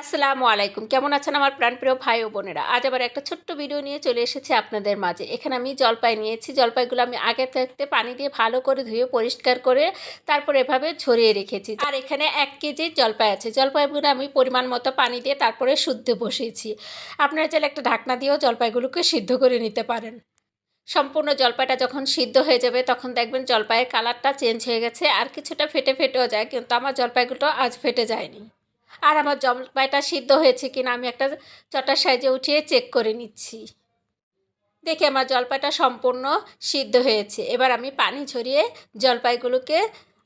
আসসালামু আলাইকুম। কেমন আছেন আমার প্রাণপ্রিয় ভাই ও বোনেরা? আজ আবার একটা ছোট্ট ভিডিও নিয়ে চলে এসেছি আপনাদের মাঝে। এখানে আমি জলপাই নিয়েছি। জলপাইগুলো আমি আগে থাকতে পানি দিয়ে ভালো করে ধুয়ে, পরিষ্কার করে তারপর এভাবে ঝরিয়ে রেখেছি। আর এখানে এক কেজি জলপাই আছে। জলপাইগুলো আমি পরিমাণ মতো পানি দিয়ে তারপরে শুদ্ধ বসিয়েছি। আপনারা চাইলে একটা ঢাকনা দিয়েও জলপাইগুলোকে সিদ্ধ করে নিতে পারেন। সম্পূর্ণ জলপাইটা যখন সিদ্ধ হয়ে যাবে, তখন দেখবেন জলপাইয়ের কালারটা চেঞ্জ হয়ে গেছে। আর কিছুটা ফেটে ফেটেও যায়, কিন্তু আমার জলপাইগুলো আজ ফেটে যায়নি। আর আমার জলপাইটা সিদ্ধ হয়েছে কিনা আমি একটা চটার সাইজে উঠিয়ে চেক করে নিচ্ছি। দেখি আমার জলপাইটা সম্পূর্ণ সিদ্ধ হয়েছে। এবার আমি পানি ঝরিয়ে জলপাইগুলোকে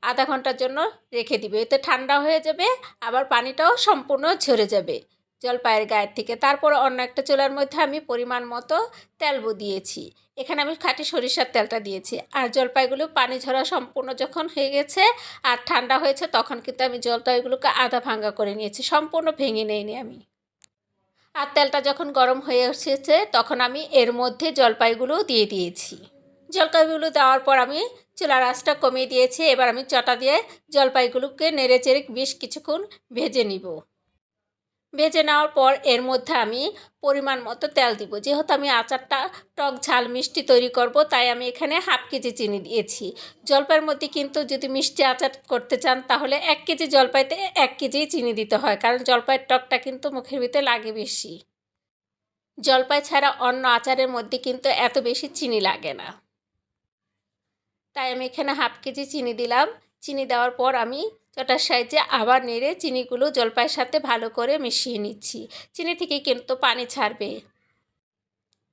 আধা ঘণ্টার জন্য রেখে দিবে। এতে ঠান্ডা হয়ে যাবে, আবার পানিটাও সম্পূর্ণ ঝরে যাবে। জলপাইয়ের গায়ের থেকে। তারপর অন্য একটা চুলার মধ্যে আমি পরিমাণ মতো তেল দিয়েছি এখানে আমি খাঁটি সরিষার তেলটা দিয়েছি। আর জলপাইগুলো পানি ঝরা সম্পূর্ণ যখন হয়ে গেছে আর ঠান্ডা হয়েছে তখন কিন্তু আমি জলপাইগুলোকে আধা ভাঙ্গা করে নিয়েছি। সম্পূর্ণ ভেঙে নেইনি আমি। আর তেলটা যখন গরম হয়ে এসেছে তখন আমি এর মধ্যে জলপাইগুলো দিয়ে দিয়েছি। জলপাইগুলো দেওয়ার পর আমি চুলার আঁচটা কমিয়ে দিয়েছি। এবার আমি চটা দিয়ে জলপাইগুলোকে নেড়ে চেড়ে বেশ কিছুক্ষণ ভেজে নিব। ভেজে নেওয়ার পর এর মধ্যে আমি পরিমাণ মতো তেল দিব। যেহেতু আমি আচারটা টক ঝাল মিষ্টি তৈরি করব, তাই আমি এখানে হাফ কেজি চিনি দিয়েছি। জলপাইয়ের মধ্যে কিন্তু যদি মিষ্টি আচার করতে চান, তাহলে এক কেজি জলপাইতে এক কেজি চিনি দিতে হয়, কারণ জলপাইয়ের টকটা কিন্তু মুখের ভিতরে লাগে বেশি। জলপাই ছাড়া অন্য আচারের মধ্যে কিন্তু এত বেশি চিনি লাগে না। তাই আমি এখানে হাফ কেজি চিনি দিলাম। চিনি দেওয়ার পর আমি চটার সাহায্যে আবার নেড়ে চিনিগুলো জলপাইয়ের সাথে ভালো করে মিশিয়ে নিচ্ছি। চিনি থেকে কিন্তু পানি ছাড়বে।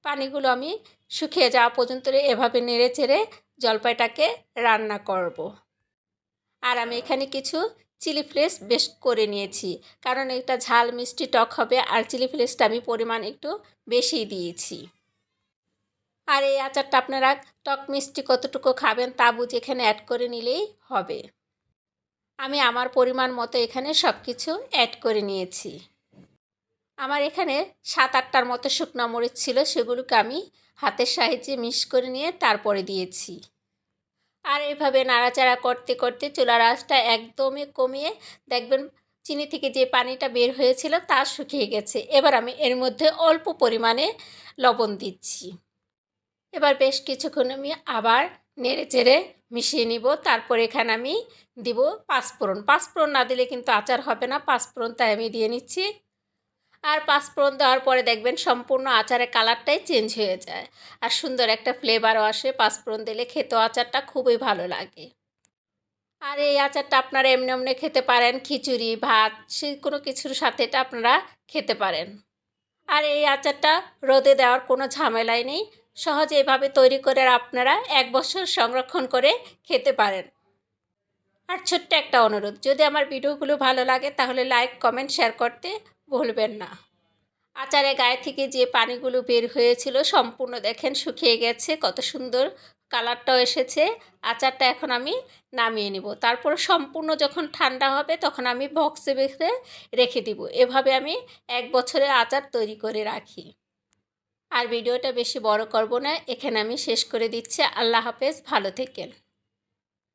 পানিগুলো আমি শুকিয়ে যাওয়া পর্যন্ত এভাবে নেড়ে চেড়ে জলপাইটাকে রান্না করব। আর আমি এখানে কিছু চিলি ফ্লেক্স বেশ করে নিয়েছি, কারণ এটা ঝাল মিষ্টি টক হবে আর চিলি ফ্লেক্সটা আমি পরিমাণ একটু বেশি দিয়েছি। আর এই আচারটা আপনারা টক মিষ্টি কতটুকু খাবেন তা বুঝে এখানে অ্যাড করে নিলেই হবে। আমি আমার পরিমাণ মতো এখানে সব কিছু অ্যাড করে নিয়েছি। আমার এখানে সাত আটটার মতো শুকনো মরিচ ছিল, সেগুলোকে আমি হাতের সাহায্যে মিক্স করে নিয়ে তারপরে দিয়েছি। আর এভাবে নাড়াচাড়া করতে করতে চুলার আঁচটা একদমই কমিয়ে, দেখবেন চিনি থেকে যে পানিটা বের হয়েছিল তা শুকিয়ে গেছে। এবার আমি এর মধ্যে অল্প পরিমাণে লবণ দিচ্ছি। এবার বেশ কিছুক্ষণ আমি আবার নেড়ে চেড়ে মিশিয়ে নিব। তারপর এখানে আমি দিব পাঁচফোড়ন। পাঁচফোড়ন না দিলে কিন্তু আচার হবে না। পাঁচফোড়ন তাই আমি দিয়ে নিচ্ছি। আর পাঁচফোড়ন দেওয়ার পরে দেখবেন সম্পূর্ণ আচারের কালারটাই চেঞ্জ হয়ে যায়। আর সুন্দর একটা ফ্লেভারও আসে। পাঁচফোড়ন দিলে খেতে আচারটা খুবই ভালো লাগে। আর এই আচারটা আপনারা এমনি এমনি খেতে পারেন। খিচুড়ি, ভাত সে কোনো কিছুর সাথে এটা আপনারা খেতে পারেন। আর এই আচারটা রোদে দেওয়ার কোনো ঝামেলাই নেই। সহজে এভাবে তৈরি করে আপনারা এক বছর সংরক্ষণ করে খেতে পারেন। আর ছোট্ট একটা অনুরোধ, যদি আমার ভিডিওগুলো ভালো লাগে তাহলে লাইক, কমেন্ট, শেয়ার করতে ভুলবেন না। আচারে গায়ে থেকে যে পানিগুলো বের হয়েছিল সম্পূর্ণ দেখেন শুকিয়ে গেছে, কত সুন্দর কালারটাও এসেছে। আচারটা এখন আমি নামিয়ে নিব। তারপর সম্পূর্ণ যখন ঠান্ডা হবে তখন আমি বক্সে বেঁধে রেখে দিব। এভাবে আমি এক বছরের আচার তৈরি করে রাখি। আর ভিডিওটা বেশি বড় করব না, এখানে আমি শেষ করে দিচ্ছি। আল্লাহ হাফেজ, ভালো থেকেন।